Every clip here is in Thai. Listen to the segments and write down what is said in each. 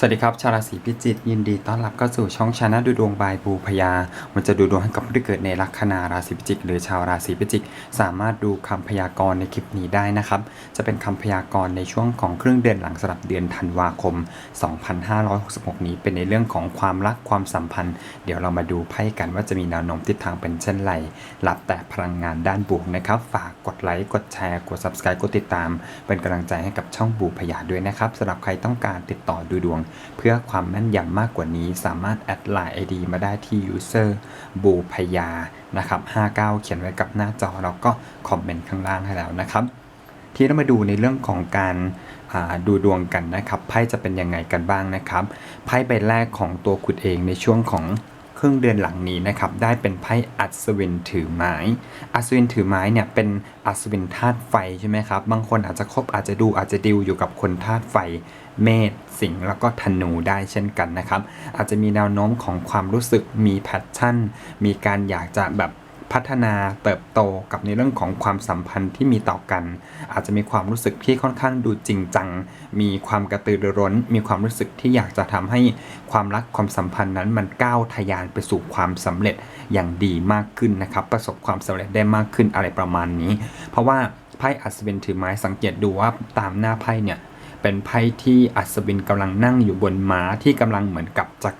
สวัสดีครับ ชาวราศีพิจิกยินดีต้อนรับเข้าสู่ช่องชาแนลดูดวงบายบูพยา มันจะดูดวงให้กับผู้ที่เกิดในลัคนาราศีพิจิก หรือชาวราศีพิจิก สามารถดูคำพยากรณ์ในคลิปนี้ได้นะครับ จะเป็นคำพยากรณ์ในช่วงของครึ่งเดือนหลังสำหรับเดือนธันวาคม 2566 นี้ เป็นในเรื่องของความรักความสัมพันธ์ เดี๋ยวเรามาดูไพ่กันว่าจะมีแนวโน้มทิศทางเป็นเช่นไรรับแต่พลังงานด้านบวกนะครับ ฝากกดไลค์กดแชร์กด subscribe กดติดตาม เป็นกำลังใจให้กับช่องบูพยาด้วยนะครับสำหรับใครต้องการติดต่อดูดวงเพื่อความแม่นยำมากกว่านี้สามารถแอดไลน์ ID มาได้ที่ user บูพยานะครับ59 เขียนไว้กับหน้าจอแล้วก็คอมเมนต์ข้างล่างให้แล้วนะครับ ที่เรามาดูในเรื่องของการดูดวงกันนะครับไพ่จะเป็นยังไงกันบ้างนะครับไพ่ใบแรกของตัวคุณเองในช่วงของ ครึ่งเดือนหลังนี้นะครับได้เป็นไพ่อัศวินถือไม้ อัศวินถือไม้เนี่ยเป็นอัศวินธาตุไฟใช่ไหมครับ บางคนอาจจะคบอาจจะดูอาจจะดิวอยู่กับคนธาตุไฟเมษสิงห์แล้วก็ธนูได้เช่นกันนะครับ อาจจะมีแนวโน้มของความรู้สึกมีแพชชั่น มีการอยากจะแบบ พัฒนาเติบโตกับในเรื่องของความสัมพันธ์ที่มีต่อกัน อาจจะมีความรู้สึกที่ค่อนข้างดูจริงจัง มีความกระตือรือร้น มีความรู้สึกที่อยากจะทำให้ความรักความสัมพันธ์นั้นมันก้าวทะยานไปสู่ความสำเร็จอย่างดีมากขึ้นนะครับ ประสบความสำเร็จได้มากขึ้นอะไรประมาณนี้ เพราะว่าไพ่อัศวินถือไม้สังเกตดูว่าตามหน้าไพ่เนี่ยเป็นไพ่ที่อัศวินกำลังนั่งอยู่บนม้าที่กำลังเหมือนกับจะ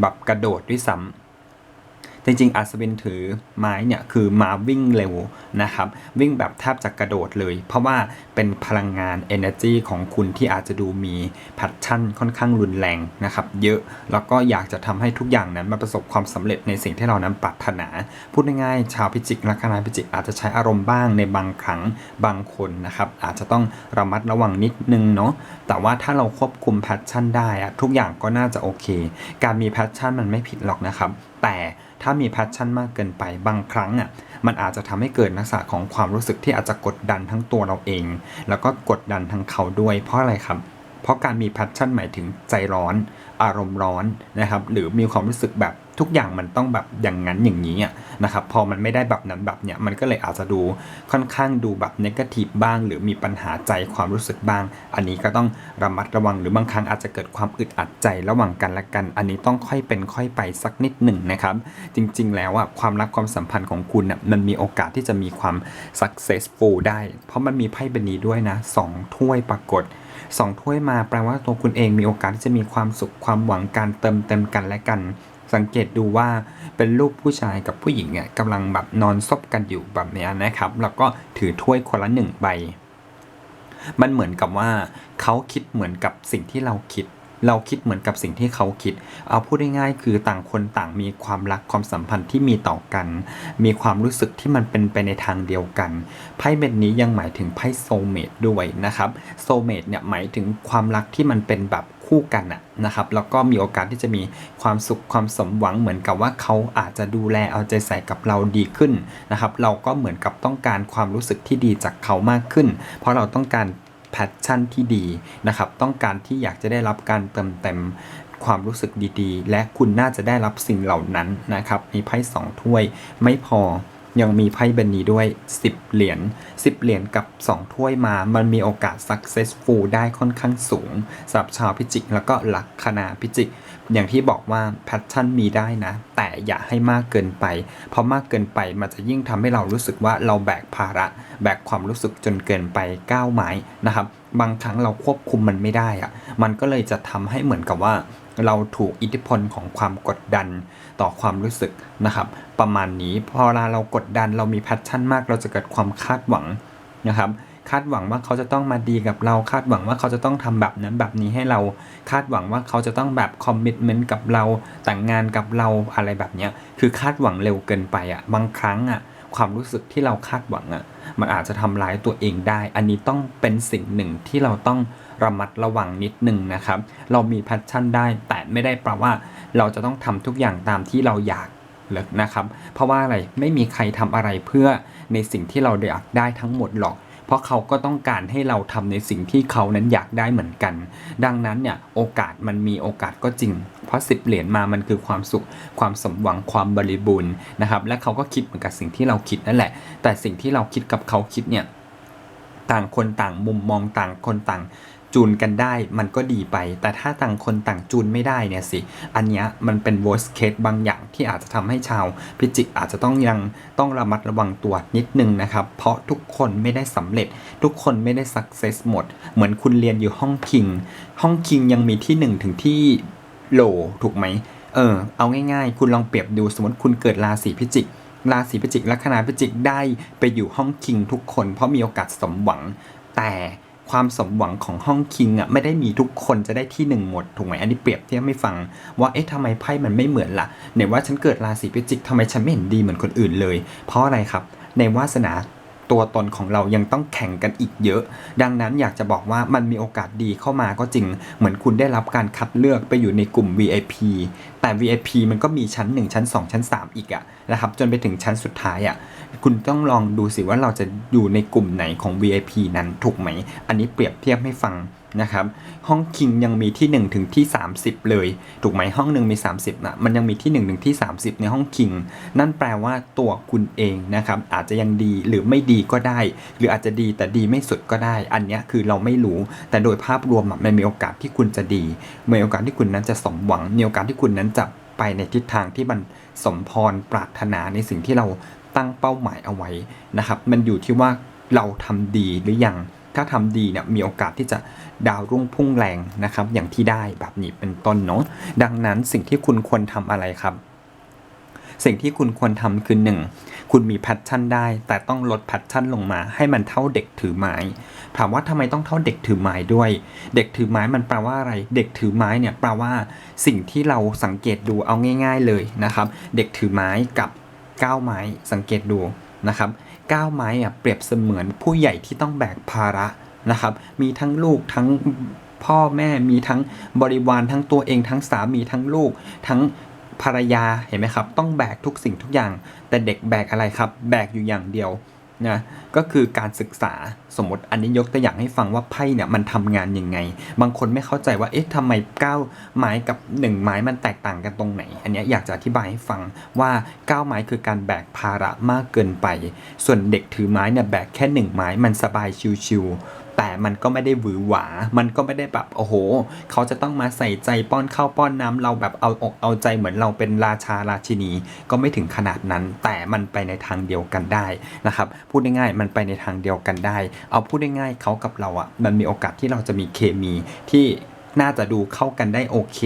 แบบกระโดดด้วยซ้ำ จริงๆอัศวินถือไม้เนี่ยคือมาวิ่งเร็วนะครับ วิ่งแบบแทบจะกระโดดเลย เพราะว่าเป็นพลังงาน energy ของคุณที่อาจจะดูมีแพชชั่นค่อนข้างรุนแรงนะครับ เยอะแล้วก็อยากจะทำให้ทุกอย่างนั้นมาประสบความสำเร็จในสิ่งที่เรานั้นปรารถนา พูดง่ายๆชาวพิจิกลัคนาพิจิกอาจจะใช้อารมณ์บ้างในบางครั้งบางคนนะครับอาจจะต้องระมัดระวังนิดนึงเนาะแต่ว่าถ้าเราควบคุมแพชชั่นได้อะทุกอย่างก็น่าจะโอเค การมีแพชชั่นมันไม่ผิดหรอกนะครับ แต่ ถ้ามีแพชชั่นมากเกินไปบางครั้งอะมันอาจจะทำให้เกิดลักษณะของความรู้สึกที่อาจจะกดดันทั้งตัวเราเอง แล้วก็กดดันทั้งเขาด้วย เพราะอะไรครับ เพราะการมีแพชชั่นหมายถึงใจร้อน อารมณ์ร้อนนะครับหรือมีความรู้สึกแบบ ทุกอย่างมันต้องแบบอย่างนั้นอย่างนี้อะนะครับพอมันไม่ได้แบบนั้นแบบเนี้ยมันก็เลยอาจจะดูค่อนข้างดูแบบนกาทีฟบ้าง หรือมีปัญหาใจความรู้สึกบ้าง อันนี้ก็ต้องระมัดระวังหรือบางครั้งอาจจะเกิดความอึดอัดใจระหว่างกันและกัน อันนี้ต้องค่อยเป็นค่อยไปสักนิดหนึ่งนะครับ จริง ๆ แล้วอะความรักความสัมพันธ์ของคุณอะมันมีโอกาสที่จะมีความ successful ได้ เพราะมันมีไพ่ใบนี้ด้วยนะสองถ้วยปรากฏสองถ้วยมาแปลว่าตัวคุณเองมีโอกาสที่จะมีความสุขความหวังการเติมเต็มกันและกัน สังเกตดูว่าเป็นรูปผู้ชายกับผู้หญิงเนี่ยกำลังแบบนอนซบกันอยู่แบบนี้นะครับ แล้วก็ถือถ้วยคนละหนึ่งใบ มันเหมือนกับว่าเขาคิดเหมือนกับสิ่งที่เราคิด เราคิดเหมือนกับสิ่งที่เขาคิด เอาพูดง่ายๆคือต่างคนต่างมีความรักความสัมพันธ์ที่มีต่อกัน มีความรู้สึกที่มันเป็นไปในทางเดียวกัน ไพ่เม็ดนี้ยังหมายถึงไพ่โซเมดด้วยนะครับ โซเมดเนี่ยหมายถึงความรักที่มันเป็นแบบ คู่กันอะนะครับแล้วก็มีโอกาสที่จะมีความสุขความสมหวังเหมือนกับว่าเขาอาจจะดูแลเอาใจใส่กับเราดีขึ้นนะครับเราก็เหมือนกับต้องการความรู้สึกที่ดีจากเขามากขึ้น เพราะเราต้องการแพชชั่นที่ดีนะครับต้องการที่อยากจะได้รับการเติมเต็มความรู้สึกดีๆ และคุณน่าจะได้รับสิ่งเหล่านั้นนะครับมีไพ่สองถ้วยไม่พอ ยังมีไพ่ใบนี้ด้วย 10 เหรียญ10 เหรียญกับ 2 ถ้วยมา มันมีโอกาส successful ได้ค่อนข้างสูงสำหรับชาวพิจิก แล้วก็ลัคนาพิจิก อย่างที่บอกว่าแพชชั่นมีได้นะ แต่อย่าให้มากเกินไป เพราะมากเกินไปมันจะยิ่งทำให้เรารู้สึกว่าเราแบกภาระ แบกความรู้สึกจนเกินไปก้าวไม้นะครับบางครั้งเราควบคุมมันไม่ได้อะมันก็เลยจะทำให้เหมือนกับว่า เราถูกอิทธิพลของความกดดันต่อความรู้สึกนะครับ ประมาณนี้พอเวลาเรากดดันเรามีแพชชั่นมาก เราจะเกิดความคาดหวังนะครับคาดหวังว่าเขาจะต้องมาดีกับเราคาดหวังว่าเขาจะต้องทำแบบนั้นแบบนี้ให้เราคาดหวังว่าเขาจะต้องแบบคอมมิชเมนต์กับเราแต่งงานกับเราอะไรแบบเนี้ยคือคาดหวังเร็วเกินไปอะบางครั้งอะความรู้สึกที่เราคาดหวังอะมันอาจจะทำร้ายตัวเองได้ อันนี้ต้องเป็นสิ่งหนึ่งที่เราต้อง ระมัดระวังนิดนึงนะครับ เรามีแพชชั่นได้แต่ไม่ได้แปลว่า เราจะต้องทำทุกอย่างตามที่เราอยากเลยนะครับ เพราะว่าอะไรไม่มีใครทำอะไรเพื่อในสิ่งที่เราอยากได้ทั้งหมดหรอก เพราะเขาก็ต้องการให้เราทำในสิ่งที่เขานั้นอยากได้เหมือนกัน ดังนั้นเนี่ยโอกาสมันมีโอกาสก็จริง เพราะสิบเหรียญมามันคือความสุข ความสมหวังความบริบูรณ์นะครับ และเขาก็คิดเหมือนกับสิ่งที่เราคิดนั่นแหละ แต่สิ่งที่เราคิดกับเขาคิดเนี่ยต่างคนต่างมุมมองต่างคนต่าง จูนกันได้มันก็ดีไป แต่ถ้าต่างคนต่างจูนไม่ได้เนี่ยสิ อันเนี้ยมันเป็น worst case บางอย่างที่อาจจะทำให้ชาว พิจิกอาจจะต้องยังต้องระมัดระวังตัวนิดนึงนะครับ เพราะทุกคนไม่ได้สำเร็จ ทุกคนไม่ได้ success หมด เหมือนคุณเรียนอยู่ห้องคิง ห้องคิงยังมีที่ 1 ถึงที่โหลถูกไหมเออเอาง่ายๆ คุณลองเปรียบดูสมมติคุณเกิดราศีพิจิกราศีพิจิกลัคนาพิจิกได้ไปอยู่ห้องคิงทุกคนเพราะมีโอกาสสมหวัง แต่ ความสมหวังของห้องคิงอะไม่ได้มีทุกคนจะได้ที่หนึ่งหมดถูกไหมอันนี้เปรียบเทียบไม่ฟังว่าเอ๊ะทำไมไพ่มันไม่เหมือนล่ะไหนว่าฉันเกิดราศีพิจิกทำไมฉันไม่เห็นดีเหมือนคนอื่นเลย เพราะอะไรครับ ในวาสนา ตัวตนของเรายังต้องแข่งกันอีกเยอะ ดังนั้นอยากจะบอกว่ามันมีโอกาสดีเข้ามาก็จริง เหมือนคุณได้รับการคัดเลือกไปอยู่ในกลุ่ม VIP แต่ VIP มันก็มีชั้น 1 ชั้น 2 ชั้น 3 อีกอะนะครับจนไปถึงชั้นสุดท้ายอะคุณต้องลองดูสิว่าเราจะอยู่ในกลุ่มไหนของ VIP นั้นถูกไหม อันนี้เปรียบเทียบให้ฟัง นะครับห้องคิงยังมีที่ 1 ถึงที่ 30 เลย ถูกไหมห้องหนึ่งมี 30นะมันยังมีที่ 1 ถึงที่ 30 ในห้องคิง นั่นแปลว่าตัวคุณเองนะครับอาจจะยังดีหรือไม่ดีก็ได้ หรืออาจจะดีแต่ดีไม่สุดก็ได้ อันนี้คือเราไม่รู้ แต่โดยภาพรวมมันมีโอกาสที่คุณจะดีมีโอกาสที่คุณนั้นจะสมหวังมีโอกาสที่คุณนั้นจะไปในทิศทางที่มันสมพรปรารถนาในสิ่งที่เราตั้งเป้าหมายเอาไว้นะครับมันอยู่ที่ว่าเราทำดีหรือยัง ถ้าทำดีเนี่ยมีโอกาสที่จะดาวรุ่งพุ่งแรงนะครับ อย่างที่ได้แบบนี้เป็นต้นเนาะดังนั้นสิ่งที่คุณควรทำอะไรครับ สิ่งที่คุณควรทำคือ 1. คุณมีแพชชั่นได้ แต่ต้องลดแพชชั่นลงมา ให้มันเท่าเด็กถือไม้ถามว่าทำไมต้องเท่าเด็กถือไม้ด้วย เด็กถือไม้มันแปลว่าอะไร เด็กถือไม้เนี่ยแปลว่าสิ่งที่เราสังเกตดูเอาง่าย ๆเลยนะครับ เด็กถือไม้กับก้าวไม้สังเกตดูนะครับ ก้าวไม้อะเปรียบเสมือนผู้ใหญ่ที่ต้องแบกภาระนะครับ มีทั้งลูกทั้งพ่อแม่มีทั้งบริวารทั้งตัวเองทั้งสามีทั้งลูก ทั้งภรรยาเห็นไหมครับ ต้องแบกทุกสิ่งทุกอย่าง แต่เด็กแบกอะไรครับ แบกอยู่อย่างเดียว นะก็คือการศึกษาสมมติอันนี้ยกตัวอย่างให้ฟังว่าไพ่เนี่ยมันทำงานยังไง บางคนไม่เข้าใจว่าเอ๊ะทำไมก้าไม้กับหนึ่งไม้มันแตกต่างกันตรงไหน อันนี้อยากจะอธิบายให้ฟังว่าก้าไม้คือการแบกภาระมากเกินไป ส่วนเด็กถือไม้เนี่ยแบกแค่หนึ่งไม้มันสบายชิวๆ แต่มันก็ไม่ได้หวือหวา มันก็ไม่ได้แบบโอ้โห เขาจะต้องมาใส่ใจป้อนข้าวป้อนน้ำเราแบบเอาอกเอาใจเหมือนเราเป็นราชาราชินี ก็ไม่ถึงขนาดนั้น แต่มันไปในทางเดียวกันได้นะครับ พูดง่ายๆ มันไปในทางเดียวกันได้ เอาพูดง่ายๆเขากับเราอะ่ะ มันมีโอกาสที่เราจะมีเคมีที่ น่าจะดูเข้ากันได้โอเค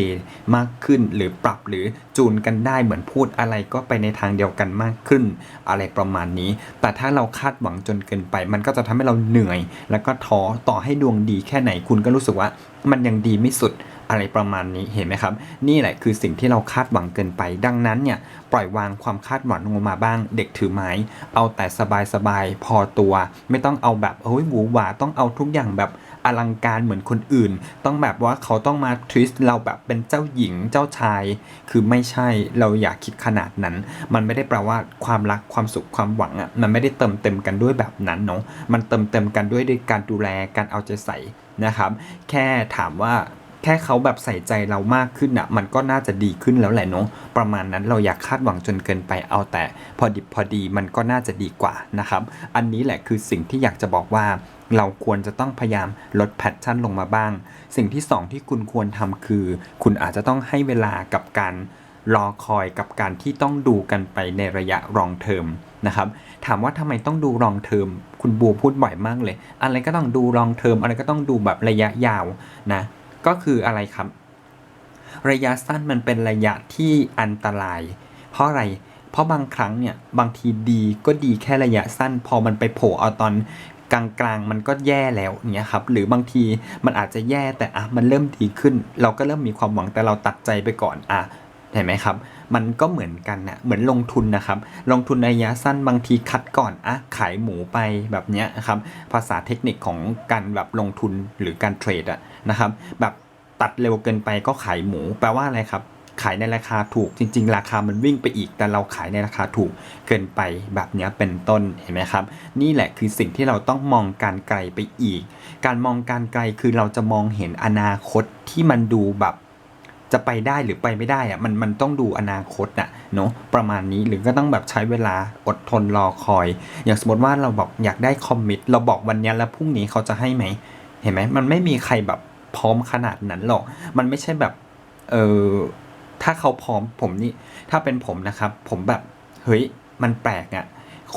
มากขึ้นหรือปรับหรือจูนกันได้เหมือนพูดอะไรก็ไปในทางเดียวกันมากขึ้น อะไรประมาณนี้ แต่ถ้าเราคาดหวังจนเกินไป มันก็จะทำให้เราเหนื่อย แล้วก็ท้อต่อให้ดวงดีแค่ไหนคุณก็รู้สึกว่ามันยังดีไม่สุดอะไรประมาณนี้เห็นไหมครับ นี่แหละคือสิ่งที่เราคาดหวังเกินไป ดังนั้นเนี่ยปล่อยวางความคาดหวังลงมาบ้าง เด็กถือไม้ เอาแต่สบายๆพอตัว ไม่ต้องเอาแบบเฮ้ยหวือหวาต้องเอาทุกอย่างแบบ อลังการเหมือนคนอื่น ต้องแบบว่าเขาต้องมาทวิสต์เราแบบเป็นเจ้าหญิงเจ้าชาย คือไม่ใช่เราอยากคิดขนาดนั้น มันไม่ได้แปลว่าความรักความสุขความหวังอะมันไม่ได้เติมเต็มกันด้วยแบบนั้นเนาะมันเติมเต็มกันด้วยด้วยการดูแลการเอาใจใส่นะครับ แค่ถามว่า แค่เขาแบบใส่ใจเรามากขึ้นอะมันก็น่าจะดีขึ้นแล้วแหละเนาะประมาณนั้นเราอยากคาดหวังจนเกินไปเอาแต่ พอดิบพอดีมันก็น่าจะดีกว่านะครับอันนี้แหละคือสิ่งที่อยากจะบอกว่า เราควรจะต้องพยายามลดแพชชั่นลงมาบ้าง สิ่งที่สองที่คุณควรทำคือ คุณอาจจะต้องให้เวลากับการรอคอยกับการที่ต้องดูกันไปในระยะรองเทอมนะครับถามว่าทำไมต้องดูรองเทอมคุณบูพูดบ่อยมากเลย อะไรก็ต้องดูรองเทอมอะไรก็ต้องดูแบบระยะยาวนะ ก็คืออะไรครับ ระยะสั้นมันเป็นระยะที่อันตราย เพราะอะไร เพราะบางครั้งเนี่ยบางทีดีก็ดีแค่ระยะสั้น พอมันไปโผล่เอาตอนกลางๆมันก็แย่แล้วเนี่ยครับ หรือบางทีมันอาจจะแย่แต่อะมันเริ่มดีขึ้น เราก็เริ่มมีความหวังแต่เราตัดใจไปก่อนอะ เห็นไหมครับ มันก็เหมือนกันนะเหมือนลงทุนนะครับ ลงทุนระยะสั้นบางทีคัดก่อนอะขายหมูไปแบบเนี้ยครับ ภาษาเทคนิคของการแบบลงทุนหรือการเทรดอะนะครับ แบบตัดเร็วเกินไปก็ขายหมู แปลว่าอะไรครับ ขายในราคาถูก จริง ๆ ราคามันวิ่งไปอีก แต่เราขายในราคาถูกเกินไปแบบเนี้ยเป็นต้น เห็นไหมครับ นี่แหละคือสิ่งที่เราต้องมองการไกลไปอีก การมองการไกลคือเราจะมองเห็นอนาคตที่มันดูแบบ จะไปได้หรือไปไม่ได้อะมันมันต้องดูอนาคตน่ะเนาะประมาณนี้หรือก็ต้องแบบใช้เวลาอดทนรอคอย อย่างสมมติว่าเราบอกอยากได้คอมมิตเราบอกวันนี้แล้วพรุ่งนี้เขาจะให้ไหมเห็นไหมมันไม่มีใครแบบพร้อมขนาดนั้นหรอก มันไม่ใช่แบบเออถ้าเขาพร้อมผมนี่ถ้าเป็นผมนะครับ ผมแบบเฮ้ยมันแปลกอะ่ะ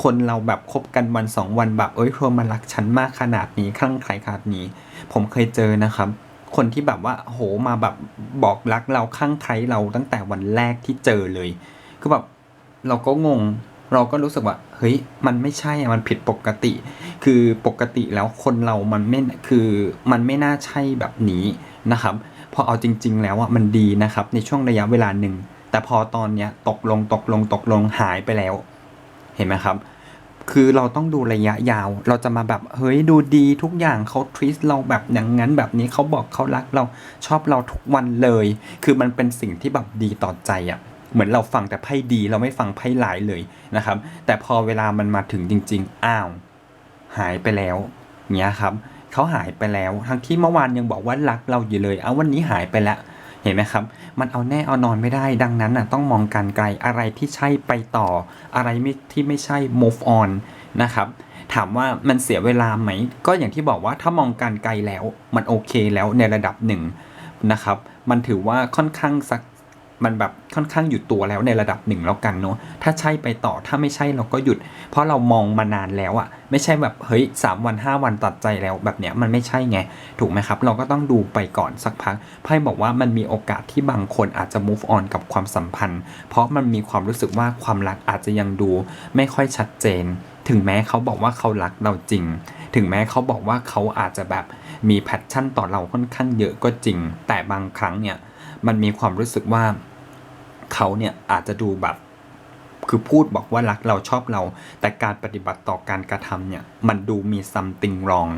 คนเราแบบคบกันวันสองวันแบบเอ้ยเธอมารักฉันมากขนาดนี้คลั่งไคล้ขนาดนี้ ผมเคยเจอนะครับ คนที่แบบว่าโหมาแบบบอกรักเราคลั่งไคล้เราตั้งแต่วันแรกที่เจอเลยคือแบบเราก็งง เราก็รู้สึกว่า เฮ้ย มันไม่ใช่มันผิดปกติ คือปกติแล้วคนเรามันไม่คือมันไม่น่าใช่แบบนี้นะครับ พอเอาจริง ๆ แล้วอะมันดีนะครับ ในช่วงระยะเวลาหนึ่งแต่พอตอนเนี้ยตกลงตกลงตกลงหายไปแล้ว เห็นไหมครับ คือเราต้องดูระยะยาว เราจะมาแบบเฮ้ยดูดีทุกอย่างเขาทริสเราแบบอย่างนั้นแบบนี้เขาบอกเขารักเราชอบเราทุกวันเลย คือมันเป็นสิ่งที่แบบดีต่อใจอะ่ะเหมือนเราฟังแต่ไพ่ดีเราไม่ฟังไพ่ร้ายเลยนะครับ แต่พอเวลามันมาถึงจริง ๆ อ้าว หายไปแล้วเนี้ยครับเขาหายไปแล้ว ทั้งที่เมื่อวานยังบอกว่ารักเราอยู่เลย เอาวันนี้หายไปแล้ว เห็นไหมครับ มันเอาแน่เอานอนไม่ได้ ดังนั้นน่ะต้องมองการไกลอะไรที่ใช่ไปต่อ อะไรไม่ที่ไม่ใช่ move on นะครับถามว่ามันเสียเวลาไหม ก็อย่างที่บอกว่าถ้ามองการไกลแล้วมันโอเคแล้วในระดับหนึ่งนะครับ มันถือว่าค่อนข้างสัก มันแบบค่อนข้างอยู่ตัวแล้วในระดับหนึ่งแล้วกันเนาะถ้าใช่ไปต่อถ้าไม่ใช่เราก็หยุด เพราะเรามองมานานแล้วอะไม่ใช่แบบเฮ้ยสามวันห้าวันตัดใจแล้วแบบเนี้ยมันไม่ใช่ไงถูกไหมครับ เราก็ต้องดูไปก่อนสักพักไพ่บอกว่ามันมีโอกาสที่บางคนอาจจะ move on กับความสัมพันธ์ เพราะมันมีความรู้สึกว่าความรักอาจจะยังดู ไม่ค่อยชัดเจน ถึงแม้เขาบอกว่าเขารักเราจริง ถึงแม้เขาบอกว่าเขาอาจจะแบบมีแพชชั่นต่อเราค่อนข้างเยอะก็จริง แต่บางครั้งเนี่ย มันมีความรู้สึกว่าเขาเนี่ยอาจจะดูแบบ คือพูดบอกว่ารักเราชอบเรา แต่การปฏิบัติต่อการกระทำเนี่ย มันดูมี something wrong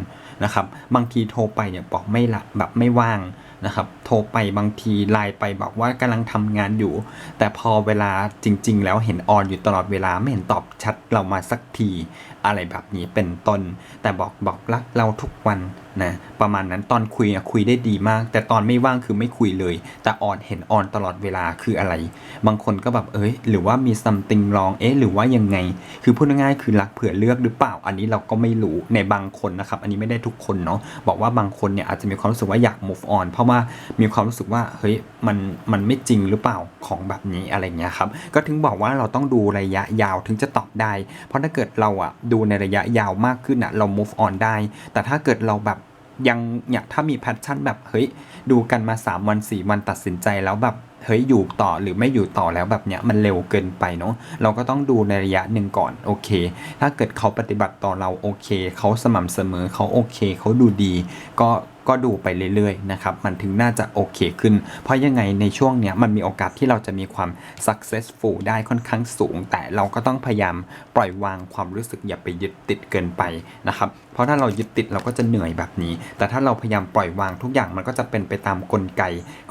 นะครับ บางทีโทรไปเนี่ยบอกไม่ละแบบไม่ว่างนะครับ โทรไปบางทีไลน์ไปบอกว่ากำลังทำงานอยู่ แต่พอเวลาจริง ๆ แล้วเห็นออนอยู่ตลอดเวลาไม่เห็นตอบชัดเรามาสักที อะไรแบบนี้เป็นต้น แต่บอกบอกรักเราทุกวัน นะประมาณนั้นตอนคุยอะคุยได้ดีมาก แต่ตอนไม่ว่างคือไม่คุยเลย แต่ออนเห็นออนตลอดเวลาคืออะไร บางคนก็แบบเอ้ย หรือว่ามี something wrong เอ๊ะหรือว่ายังไง คือพูดง่ายๆคือรักเผื่อเลือกหรือเปล่าอันนี้เราก็ไม่รู้ในบางคนนะครับอันนี้ไม่ได้ทุกคนเนาะบอกว่าบางคนเนี่ยอาจจะมีความรู้สึกว่าอยาก move on เพราะว่ามีความรู้สึกว่าเฮ้ยมันมันไม่จริงหรือเปล่าของแบบนี้อะไรเงี้ยครับก็ถึงบอกว่าเราต้องดูระยะยาวถึงจะตอบได้ เพราะถ้าเกิดเราอะดูในระยะยาวมากขึ้นอะเรา move on ได้ แต่ถ้าเกิดเราแบบ ยังเนี่ยถ้ามีแพชชั่นแบบเฮ้ยดูกันมา 3 วัน 4 วันตัดสินใจแล้วแบบเฮ้ยอยู่ต่อหรือไม่อยู่ต่อแล้วแบบเนี้ยมันเร็วเกินไปเนาะเราก็ต้องดูในระยะหนึ่งก่อนโอเค ถ้าเกิดเขาปฏิบัติต่อเราโอเค เขาสม่ำเสมอเขาโอเค เขาดูดี ก็ ก็ดูไปเรื่อยๆนะครับมันถึงน่าจะโอเคขึ้น เพราะยังไงในช่วงเนี้ยมันมีโอกาสที่เราจะมีความ successful ได้ค่อนข้างสูง แต่เราก็ต้องพยายามปล่อยวางความรู้สึกอย่าไปยึดติดเกินไปนะครับเพราะถ้าเรายึดติดเราก็จะเหนื่อยแบบนี้ แต่ถ้าเราพยายามปล่อยวางทุกอย่างมันก็จะเป็นไปตามกลไก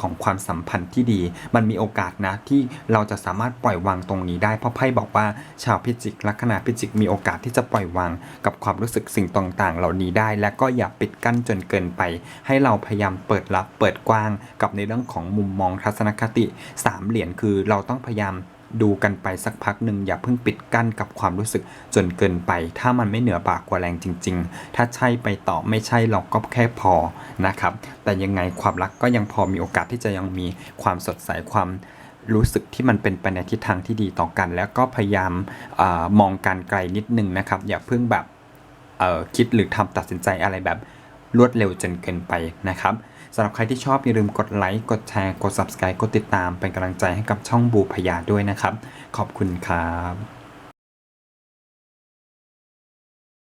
ของความสัมพันธ์ที่ดี มันมีโอกาสนะที่เราจะสามารถปล่อยวางตรงนี้ได้เพราะไพ่บอกว่าชาวพิจิกลัคนาพิจิกมีโอกาสที่จะปล่อยวางกับความรู้สึกสิ่งต่างๆ เหล่านี้ได้ และก็อย่าปิดกั้นจนเกินไปให้เราพยายามเปิดรับเปิดกว้างกับในเรื่องของมุมมองทัศนคติสามเหรียญคือเราต้องพยายามดูกันไปสักพักหนึ่งอย่าเพิ่งปิดกั้นกับความรู้สึกจนเกินไป ถ้ามันไม่เหนือปากกว่าแรงจริง ๆ ถ้าใช่ไปต่อไม่ใช่เราก็แค่พอนะครับ แต่ยังไงความรักก็ยังพอมีโอกาสที่จะยังมีความสดใสความรู้สึกที่มันเป็นไปในทิศทางที่ดีต่อกัน แล้วก็พยายามอมองการไกลนิดนึงนะครับ อย่าเพิ่งแบบคิดหรือทำตัดสินใจอะไรแบบ รวดเร็วจนเกินไปนะครับสำหรับใครที่ชอบอย่าลืมกดไลค์กดแชร์กด subscribe กดติดตามเป็นกำลังใจให้กับช่องบูพยาด้วยนะครับ ขอบคุณครับ